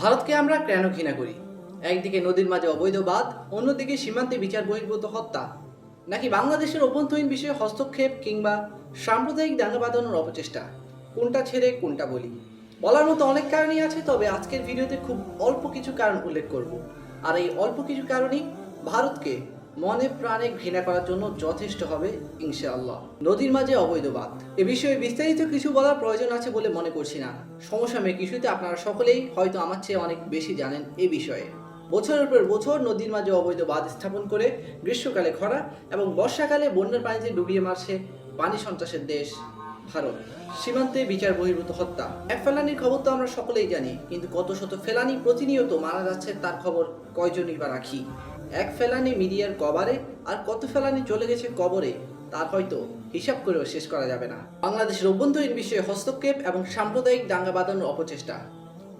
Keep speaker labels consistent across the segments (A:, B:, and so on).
A: ভারতকে আমরা কেন ঘৃণা করি? একদিকে নদীর মাঝে অবৈধ বাদ অন্যদিকে সীমান্তে বিচার বহির্ভূত হত্যা। নাকি বাংলাদেশের অভ্যন্তরীণ বিষয়ে হস্তক্ষেপ কিংবা সাম্প্রদায়িক দাঙ্গা বাঁধানোর অপচেষ্টা? কোনটা ছেড়ে, কোনটা বলি? বলার মতো অনেক কারণই আছে, তবে আজকের ভিডিওতে খুব অল্প কিছু কারণ উল্লেখ করব। আর এই অল্প কিছু কারণই ভারতকে মনে প্রাণে ঘৃণা করার জন্য যথেষ্ট হবে, ইনশাআল্লাহ। নদীর মাঝে অবৈধ বাদ এ বিষয়ে বিস্তারিত কিছু বলার প্রয়োজন আছে বলে মনে করছি না। সমসাময়িক ইস্যুতে আপনারা সকলেই হয়তো আমার চেয়ে অনেক বেশি জানেন এ বিষয়ে। বছরের পর বছর নদীর মাঝে অবৈধ বাঁধ স্থাপন করে গ্রীষ্মকালে খরা এবং বর্ষাকালে বন্যার পানিতে ডুবিয়ে মারছে পানি সন্ত্রাসের দেশ। ভারত। সীমান্তে বিচার বহির্ভূত হত্যা। এক ফেলানির খবর তো আমরা সকলেই জানি, কিন্তু কত শত ফেলানি প্রতিনিয়ত মারা যাচ্ছে তার খবর কয়জনই বা রাখি? এক ফেলানি মিডিয়ার কভারে আর কত ফেলানি চলে গেছে কবরে, তার হয়তো হিসাব করেও শেষ করা যাবে না। বাংলাদেশের অভ্যন্তরীণ বিষয়ে হস্তক্ষেপ এবং সাম্প্রদায়িক দাঙ্গা বাঁধানোর অপচেষ্টা।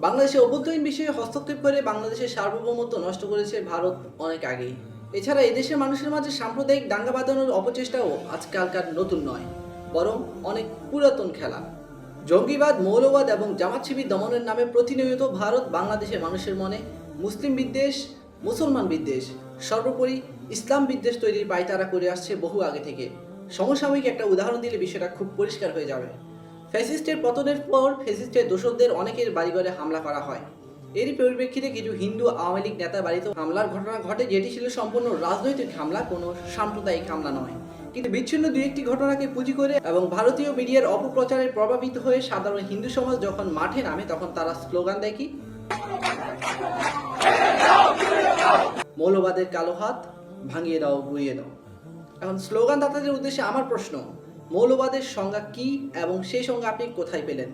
A: বাংলাদেশের অভ্যন্তরীণ বিষয়ে হস্তক্ষেপ করে বাংলাদেশের সার্বভৌমত্ব নষ্ট করেছে ভারত অনেক আগেই। এছাড়া এদেশের মানুষের মাঝে সাম্প্রদায়িক দাঙ্গা বাঁধানোর অপচেষ্টাও আজকালকার নতুন নয়। বরং অনেক পুরাতন খেলা। জঙ্গিবাদ, মৌলবাদ এবং জামাত শিবির দমনের নামে প্রতিনিয়ত ভারত বাংলাদেশের মানুষের মনে মুসলিম বিদ্বেষ, মুসলমান বিদ্বেষ, সর্বোপরি ইসলাম বিদ্বেষ তৈরির পায়তারা করে আসছে বহু আগে থেকে। সমসাময়িক একটা উদাহরণ দিলে বিষয়টা খুব পরিষ্কার হয়ে যাবে। ফ্যাসিস্টের পতনের পর ফ্যাসিস্টের দোষকদের অনেকের বাড়িঘরে হামলা করা হয়। এরই পরিপ্রেক্ষিতে কিছু হিন্দু আওয়ামী লীগ নেতার বাড়িতে হামলার ঘটনা ঘটে, যেটি ছিল সম্পূর্ণ রাজনৈতিক হামলা, কোনো সাম্প্রদায়িক হামলা নয়। কিন্তু বিচ্ছিন্ন দুই একটি ঘটনাকে পুঁজি করে এবং ভারতীয় মিডিয়ার অপপ্রচারে প্রভাবিত হয়ে সাধারণ হিন্দু সমাজ যখন মাঠে নামে, তখন তারা স্লোগান কি? মৌলবাদের কালো হাত ভাঙিয়ে দাও গুইয়ে দাও। এখন স্লোগান দাতাদের উদ্দেশ্যে আমার প্রশ্ন, মৌলবাদের সংজ্ঞা কি এবং সেই সংজ্ঞা আপনি কোথায় পেলেন?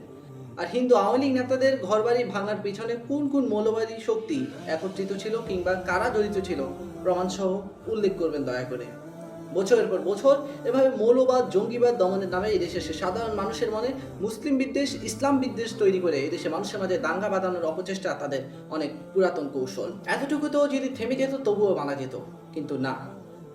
A: আর হিন্দু আওয়ামী লীগ নেতাদের ঘরবাড়ি ভাঙার পিছনে কোন কোন মৌলবাদী শক্তি একত্রিত ছিল কিংবা কারা জড়িত ছিল? প্রমাণসহ উল্লেখ করবেন দয়া করে। বছরের পর বছর এভাবে মৌলবাদ, জঙ্গিবাদ দমনের নামে এদেশের সে সাধারণ মানুষের মনে মুসলিম বিদ্বেষ, ইসলাম বিদ্বেষ তৈরি করে এদেশের মানুষের মাঝে দাঙ্গা বাঁধানোর অপচেষ্টা তাদের অনেক পুরাতন কৌশল। এতটুকু তো যদি থেমে যেত, তবুও মানা যেত। কিন্তু না,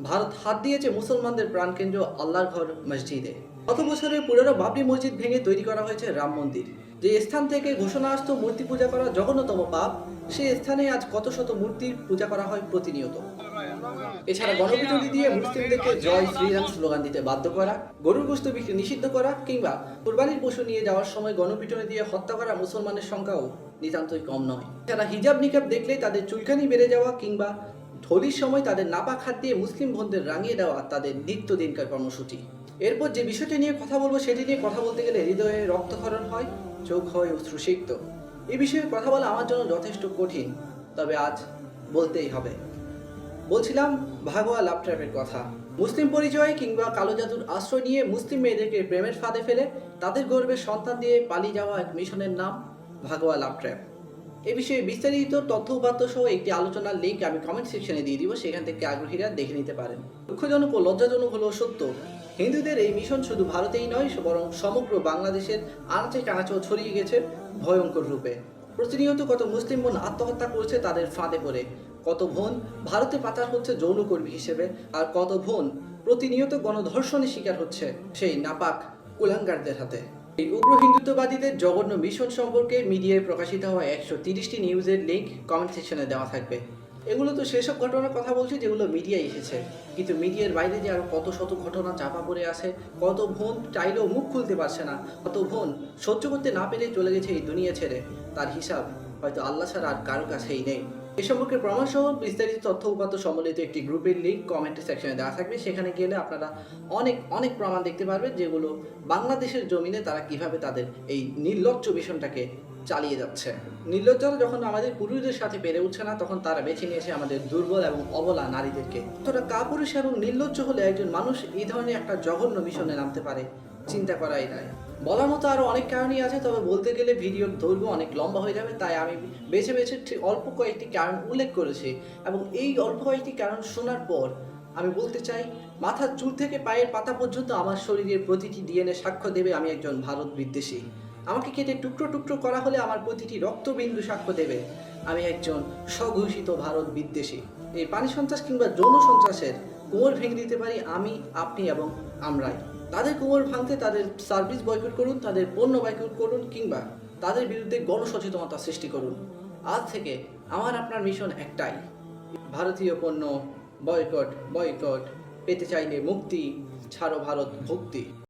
A: ভারত হাত দিয়েছে মুসলমানদের প্রাণকেন্দ্র আল্লাহর ঘর মসজিদে। গত বছরের পুরনো বাবরি মসজিদ ভেঙে তৈরি করা হয়েছে রাম মন্দির। যে স্থান থেকে ঘোষণা আসতো, মূর্তি পূজা করা জঘন্যতম পাপ সেই স্থানে আজ কত শত মূর্তির পূজা করা হয় প্রতিনিয়ত। এছাড়া গণপিটুনি দিয়ে মুসলিমদেরকে জয়, শ্রীরাম স্লোগান দিতে বাধ্য করা, গরুর গোস্ত বিক্রি নিষিদ্ধ করা, কিংবা কুরবানির পশু নিয়ে যাওয়ার সময় গণপিটুনি দিয়ে হত্যা করা মুসলমানের সংখ্যাও নিতান্তই কম নয়। যারা হিজাব নিকাব দেখলেই তাদের চুলকানি বেড়ে যাওয়া, কিংবা হোলির সময় তাদের নাপাক হাত দিয়ে মুসলিম বোনদের রাঙিয়ে দেওয়া তাদের নিত্য দিনকার কর্মসূচি। এরপর যে বিষয়টি নিয়ে কথা বলব, সেটি নিয়ে কথা বলতে গেলে হৃদয়ে রক্তক্ষরণ হয়, চোখ হয় অশ্রুসিক্ত এই বিষয়ে কথা বলা আমার জন্য যথেষ্ট কঠিন, তবে আজ বলতেই হবে। বলছিলাম, ভাগোয়া লাভ ট্র্যাপের কথা। মুসলিম পরিচয় কিংবা কালো জাদুর আশ্রয় নিয়ে মুসলিম মেয়েদেরকে প্রেমের ফাঁদে ফেলে তাদের গর্বের সন্তান দিয়ে পালিয়ে যাওয়া এক মিশনের নাম ভাগোয়া লাভ ট্র্যাপ। এ বিষয়ে বিস্তারিত তথ্য উপাত্ত সহ একটি আলোচনার লিঙ্ক আমি কমেন্ট সেকশনে দিয়ে দিব, সেখান থেকে আগ্রহীরা দেখে নিতে পারেন। দুঃখজনক ও লজ্জাজনক হলো সত্য, হিন্দুদের এই মিশন শুধু ভারতেই নয়, বরং সমগ্র বাংলাদেশের আনাচে কানাচেও ছড়িয়ে গেছে ভয়ঙ্কর রূপে। প্রতিনিয়ত কত মুসলিম বোন আত্মহত্যা করছে তাদের ফাঁদে পড়ে। কত বোন ভারতে পাচার হচ্ছে যৌনকর্মী হিসেবে, আর কত বোন প্রতিনিয়ত গণধর্ষণের শিকার হচ্ছে সেই নাপাক কুলাঙ্গারদের হাতে। এই উগ্র হিন্দুত্ববাদীদের জঘন্য মিশন সম্পর্কে মিডিয়ায় প্রকাশিত হওয়া একশো তিরিশটি নিউজের লিঙ্ক কমেন্ট সেকশনে দেওয়া থাকবে। এগুলো তো সেসব ঘটনার কথা বলছি যেগুলো মিডিয়ায় এসেছে। কিন্তু মিডিয়ার বাইরে যে আরও কত শত ঘটনা চাপা পড়ে আছে, কত বোন চাইলেও মুখ খুলতে পারছে না, কত বোন সহ্য করতে না পেরে চলে গেছে এই দুনিয়া ছেড়ে, তার হিসাব হয়তো আল্লাহ ছাড়া আর কারও কাছেই নেই। এ সম্পর্কে প্রমাণ সহ বিস্তারিত তথ্য উপাত্ত সম্বলিত একটি গ্রুপের লিঙ্ক কমেন্ট সেকশনে দেওয়া থাকবে। সেখানে গেলে আপনারা অনেক অনেক প্রমাণ দেখতে পারবেন যেগুলো বাংলাদেশের জমিনে তারা কীভাবে তাদের এই নির্লজ্জ মিশনটাকে চালিয়ে যাচ্ছে। নির্লজ্জরা যখন আমাদের পুরুষদের সাথে পেরে উঠছে না, তখন তারা বেছে নিয়েছে আমাদের দুর্বল এবং অবলা নারীদেরকে। তোরা কাপুরুষ এবং নির্লজ্জ হলে একজন মানুষ এই ধরনের একটা জঘন্য মিশনে নামতে পারে, চিন্তা করাই যায় বলার মতো আরও অনেক কারণই আছে, তবে বলতে গেলে ভিডিওর দৈর্ঘ্য অনেক লম্বা হয়ে যাবে, তাই আমি বেছে বেছে অল্প কয়েকটি কারণ উল্লেখ করেছি এবং এই অল্প কয়েকটি কারণ শোনার পর আমি বলতে চাই, মাথার চুল থেকে পায়ের পাতা পর্যন্ত আমার শরীরের প্রতিটি ডিএনএ সাক্ষ্য দেবে আমি একজন ভারত বিদ্বেষী। আমাকে কেটে টুকরো টুকরো করা হলে আমার প্রতিটি রক্তবিন্দু সাক্ষ্য দেবে। আমি একজন স্বঘোষিত ভারত বিদ্বেষী। এই পানি সন্ত্রাস কিংবা যৌন সন্ত্রাসের কোমর ভেঙে দিতে পারি আমি, আপনি এবং আমরাই। তাদের কোমর ভাঙতে তাদের সার্ভিস বয়কট করুন, তাদের পণ্য বয়কট করুন কিংবা তাদের বিরুদ্ধে গণসচেতনতা সৃষ্টি করুন। আজ থেকে আমার আপনার মিশন একটাই। ভারতীয় পণ্য বয়কট বয়কট পেতে চাইলে মুক্তি, ছাড়ো ভারত ভক্তি।